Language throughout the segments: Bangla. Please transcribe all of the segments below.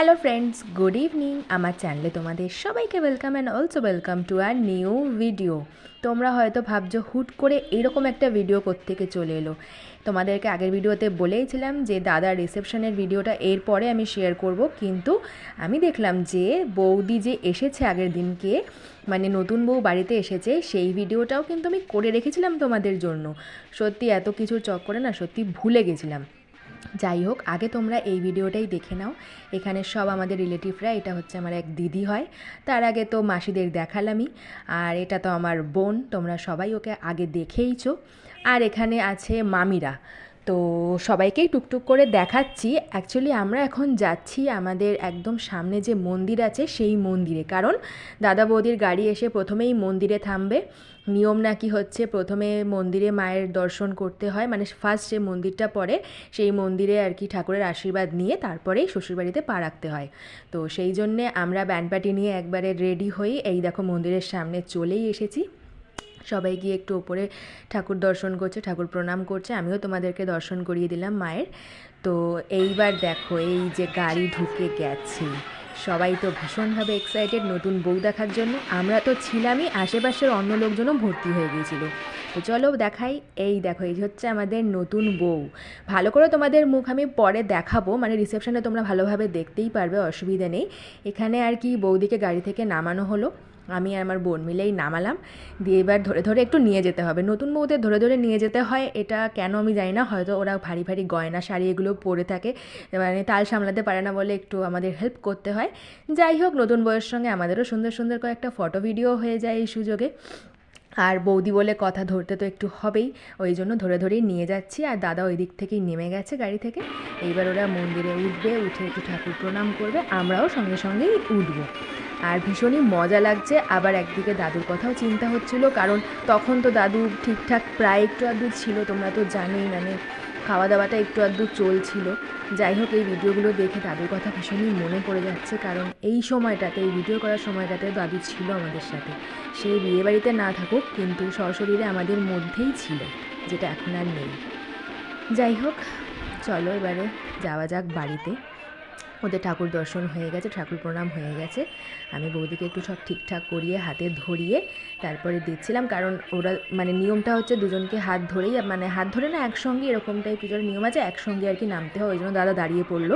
হ্যালো ফ্রেন্ডস গুড ইভিনিং আমার চ্যানেলে তোমাদের সবাইকে welcome and also welcome to our new video তোমরা হয়তো ভাবছ, হুট করে এরকম একটা ভিডিও থেকে চলে এলো? তোমাদেরকে আগের ভিডিওতে বলেইছিলাম যে দাদার রিসেপশনের ভিডিওটা এরপরে আমি শেয়ার করব। কিন্তু আমি দেখলাম যে, বৌদি যে এসেছে আগের দিনকে মানে নতুন বউ বাড়িতে এসেছে, সেই ভিডিওটাও কিন্তু আমি করে রেখেছিলাম তোমাদের জন্য। সত্যি এত কিছুর চক্করে না সত্যি ভুলে গেছিলাম। যাই হোক, আগে তোমরা এই ভিডিওটাই দেখে নাও। এখানে সব আমাদের রিলেটিভরা, এটা হচ্ছে আমার এক দিদি হয়। তার আগে তো মাসিদের দেখালামই, আর এটা তো আমার বোন, তোমরা সবাই ওকে আগে দেখেইছো। আর এখানে আছে মামিরা। তো সবাইকেই টুকটুক করে দেখাচ্ছি। অ্যাকচুয়ালি আমরা এখন যাচ্ছি আমাদের একদম সামনে যে মন্দির আছে, সেই মন্দিরে। কারণ দাদা বৌদির গাড়ি এসে প্রথমেই মন্দিরে থামবে। নিয়ম নাকি হচ্ছে প্রথমে মন্দিরে মায়ের দর্শন করতে হয়। মানে ফার্স্ট যে মন্দিরটা পড়ে, সেই মন্দিরে আর কি ঠাকুরের আশীর্বাদ নিয়ে তারপরেই শ্বশুরবাড়িতে পা রাখতে হয়। তো সেই জন্যে আমরা ব্যান্ড পার্টি নিয়ে একবারে রেডি হয়ে এই দেখো মন্দিরের সামনে চলেই এসেছি। সবাই গিয়ে একটু ওপরে ঠাকুর দর্শন করছে, ঠাকুর প্রণাম করছে, আমিও তোমাদেরকে দর্শন করিয়ে দিলাম মায়ের। তো এইবার দেখো, এই যে গাড়ি ঢুকে গেছে। সবাই তো ভীষণভাবে এক্সাইটেড নতুন বউ দেখার জন্য। আমরা তো ছিলামই, আশেপাশের অন্য লোকজনও ভর্তি হয়ে গিয়েছিল। তো চলো দেখাই, এই দেখো, এই হচ্ছে আমাদের নতুন বউ। ভালো করে তোমাদের মুখ আমি পরে দেখাবো মানে রিসেপশনে তোমরা ভালোভাবে দেখতেই পারবে, অসুবিধা নেই। এখানে আর কি বৌদিকে গাড়ি থেকে নামানো হলো। আমি আর আমার বোন মিলেই নামালাম। দিয়ে এবার ধরে ধরে একটু নিয়ে যেতে হবে। নতুন বউদের ধরে ধরে নিয়ে যেতে হয়, এটা কেন আমি জানি না। হয়তো ওরা ভারী ভারী গয়না, শাড়ি এগুলো পরে থাকে। মানে তাল সামলাতে পারে না বলে একটু আমাদের হেল্প করতে হয়। যাই হোক, নতুন বউয়ের সঙ্গে আমাদেরও সুন্দর সুন্দর কয়েকটা ফটো ভিডিও হয়ে যায় এই সুযোগে। আর বৌদি বলে কথা ধরতে তো একটু হবেই, ওই জন্য ধরে, ধরেই নিয়ে যাচ্ছি। আর দাদা ওই দিক থেকেই নেমে গেছে গাড়ি থেকে। এইবার ওরা মন্দিরে উঠবে, উঠে একটু ঠাকুর প্রণাম করবে, আমরাও সঙ্গে, সঙ্গেই উঠবো। আর ভীষণই মজা লাগছে। আবার একদিকে দাদুর কথাও চিন্তা হচ্ছিল, কারণ তখন তো দাদু ঠিকঠাক প্রায় একটু আধটু ছিল, তোমরা তো জানোই মানে খাওয়া দাওয়াটা একটু আধটু চলছিল। যাই হোক, এই ভিডিওগুলো দেখে দাদুর কথা ভীষণই মনে পড়ে যাচ্ছে, কারণ এই সময়টাতে, এই ভিডিও করার সময়টাতে দাদু ছিল আমাদের সাথে। সে বিয়েবাড়িতে না থাকুক, কিন্তু সশরীরে আমাদের মধ্যেই ছিল, যেটা এখন আর নেই। যাই হোক, চলো এবারে যাওয়া যাক বাড়িতে। ওদের ঠাকুর দর্শন হয়ে গেছে, ঠাকুর প্রণাম হয়ে গেছে। আমি বৌদিকে একটু সব ঠিকঠাক করিয়ে, হাতে ধরিয়ে তারপরে দিচ্ছিলাম। কারণ ওরা মানে নিয়মটা হচ্ছে দুজনকে হাত ধরেই মানে হাত ধরে না, একসঙ্গে এরকমটাই পুজোর নিয়ম আছে, একসঙ্গে আর কি নামতে হয়। ওই জন্য দাদা দাঁড়িয়ে পড়ল।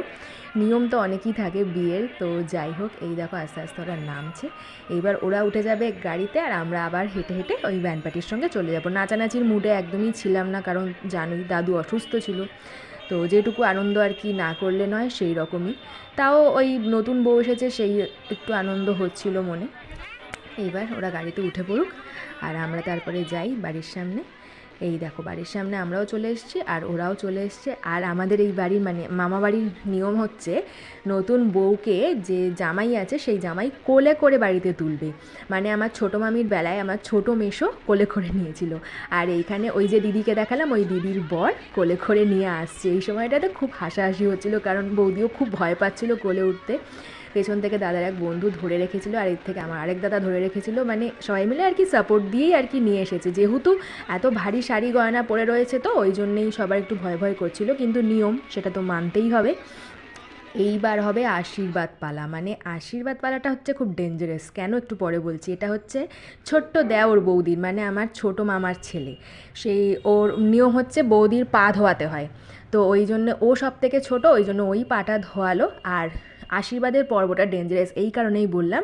নিয়ম তো অনেকই থাকে বিয়ের, তো যাই হোক, এই দেখো আস্তে আস্তে ওরা নামছে। এইবার ওরা উঠে যাবে গাড়িতে আর আমরা আবার হেঁটে হেঁটে ওই ব্যান্ড পার্টির সঙ্গে চলে যাব। নাচানাচির মুডে একদমই ছিলাম না, কারণ জানোই দাদু অসুস্থ ছিল। তো যেটুকু আনন্দ আর কি না করলে নয়, সেই রকমই। তাও ওই নতুন বউ এসেছে, সেই একটু আনন্দ হচ্ছিল মনে। এইবার ওরা গাড়িতে উঠে পড়ুক, আর আমরা তারপরে যাই বাড়ির সামনে। এই দেখো, বাড়ির সামনে আমরাও চলে এসেছি আর ওরাও চলে এসছে। আর আমাদের এই বাড়ির মানে মামা বাড়ির নিয়ম হচ্ছে, নতুন বউকে যে জামাই আছে সেই জামাই কোলে করে বাড়িতে তুলবে। মানে আমার ছোটো মামির বেলায় আমার ছোটো মেশো কোলে করে নিয়েছিল। আর এইখানে ওই যে দিদিকে দেখালাম, ওই দিদির বর কোলে করে নিয়ে আসছে। এই সময়টাতে খুব হাসাহাসি হচ্ছিল, কারণ বৌদিও খুব ভয় পাচ্ছিল কোলে উঠতে। পেছন থেকে দাদার এক বন্ধু ধরে রেখেছিল আর এর থেকে আমার আরেক দাদা ধরে রেখেছিল। মানে সবাই মিলে আর কি সাপোর্ট দিয়েই আর কি নিয়ে এসেছে। যেহেতু এত ভারী শাড়ি গয়না পরে রয়েছে তো, ওই জন্যেই সবার একটু ভয় ভয় করছিল। কিন্তু নিয়ম সেটা তো মানতেই হবে। এইবার হবে আশীর্বাদ পালা। মানে আশীর্বাদ পালাটা হচ্ছে খুব ডেঞ্জারাস কেন একটু পরে বলছি? এটা হচ্ছে ছোট্ট দেওর বৌদির মানে আমার ছোট মামার ছেলে। সেই ওর নিয়ম হচ্ছে বৌদির পা ধোয়াতে হয়। তো ওই জন্য ও সব থেকে ছোটো, ওই জন্য ওই পাটা ধোয়ালো। আর আশীর্বাদের পর্বটা ডেঞ্জারাস এই কারণেই বললাম,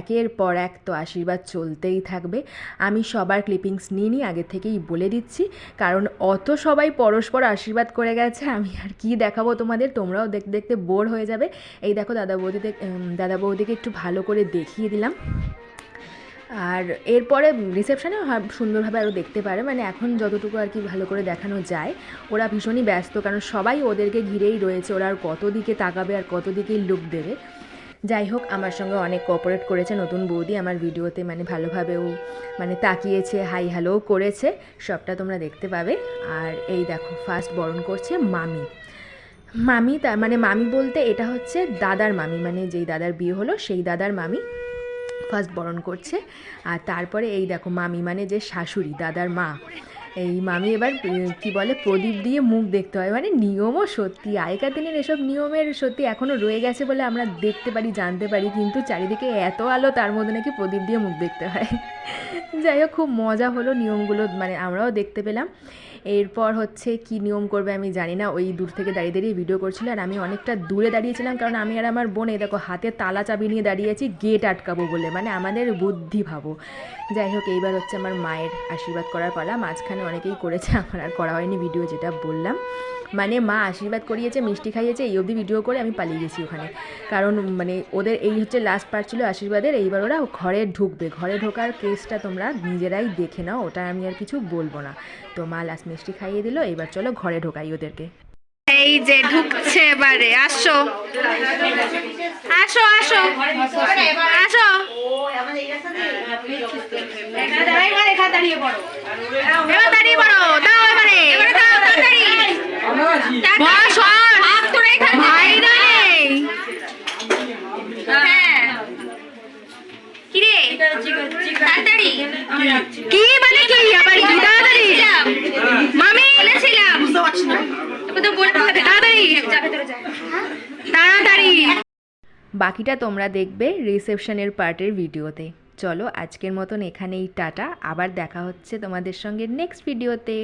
একের পর এক তো আশীর্বাদ চলতেই থাকবে। আমি সবার ক্লিপিংস নিয়ে নিই, আগে থেকেই বলে দিচ্ছি, কারণ অত সবাই পরস্পর আশীর্বাদ করে গেছে, আমি আর কি দেখাবো তোমাদের, তোমরাও দেখতে দেখতে বোর হয়ে যাবে। এই দেখো দাদা বৌদিতে দাদা বৌদিকে একটু ভালো করে দেখিয়ে দিলাম। আর এরপরে রিসেপশনে সুন্দরভাবে আরও দেখতে পারে। মানে এখন যতটুকু আর কি ভালো করে দেখানো যায়, ওরা ভীষণই ব্যস্ত। কারণ সবাই ওদেরকে ঘিরেই রয়েছে। ওরা আর কত দিকে তাকাবে আর কত দিকেই লুক দেবে। যাই হোক, আমার সঙ্গে অনেক কোঅপারেট করেছে নতুন বৌদি। আমার ভিডিওতে মানে ভালোভাবেও মানে তাকিয়েছে হাই হ্যালোও করেছে। সবটা তোমরা দেখতে পাবে। আর এই দেখো ফার্স্ট বরণ করছে মামি। মামি তার মানে মামি বলতে এটা হচ্ছে দাদার মামি। মানে যেই দাদার বিয়ে হলো, সেই দাদার মামি ফার্স্ট বরণ করছে। আর তারপরে এই দেখো মামি মানে যে শাশুড়ি, দাদার মা। এই মামি এবার কি বলে, প্রদীপ দিয়ে মুখ দেখতে হয়। মানে নিয়মও সত্যি। আগেকার দিনের এসব নিয়মের সত্যি এখনও রয়ে গেছে বলে আমরা দেখতে পারি, জানতে পারি। কিন্তু চারিদিকে এত আলো, তার মধ্যে নাকি প্রদীপ দিয়ে মুখ দেখতে হয়। যাই হোক, খুব মজা হলো নিয়মগুলো মানে আমরাও দেখতে পেলাম। এরপর হচ্ছে কি নিয়ম করবে আমি জানি না। ওই দূর থেকে দাঁড়িয়ে দাঁড়িয়ে ভিডিও করছিল আর আমি অনেকটা দূরে দাঁড়িয়েছিলাম কারণ আমি আর আমার বোনে দেখো, হাতে তালা চাবি নিয়ে দাঁড়িয়ে আছি গেট আটকাবো বলে মানে আমাদের বুদ্ধি ভাবো। যাই হোক, এইবার হচ্ছে আমার মায়ের আশীর্বাদ করার পালা। মাঝখানে অনেকেই করেছে, আমার আর করা হয়নি ভিডিও যেটা বললাম। মানে মা আশীর্বাদ করিয়েছে, মিষ্টি খাইয়েছে, এই অবধি ভিডিও করে আমি পালিয়ে গেছি ওখানে। কারণ মানে ওদের এই হচ্ছে লাস্ট পার্ট ছিল আশীর্বাদের, এইবার ওরা ঘরে ঢুকবে। ঘরে ঢোকার কেসটা তোমরা নিজেরাই দেখে নাও, ওটা আমি আর কিছু বলব না। তো মা লাস্ট মিষ্টি খাইয়ে দিল এইবার চলো ঘরে ঢোকাই ওদেরকে। এই যে ঢুকছে এবারে, আসো। আসো আসো। আসো। এবার এবারে। এবারে হ্যাঁ। কি মানে কি? আবার কি তাড়াতাড়ি মামি বলেছিলাম তাড়াতাড়ি। বাকিটা তোমরা দেখবে রিসেপশনের পার্টের ভিডিওতে। চলো আজকের মতন এখানেই টাটা। আবার দেখা হচ্ছে তোমাদের সঙ্গে নেক্সট ভিডিওতে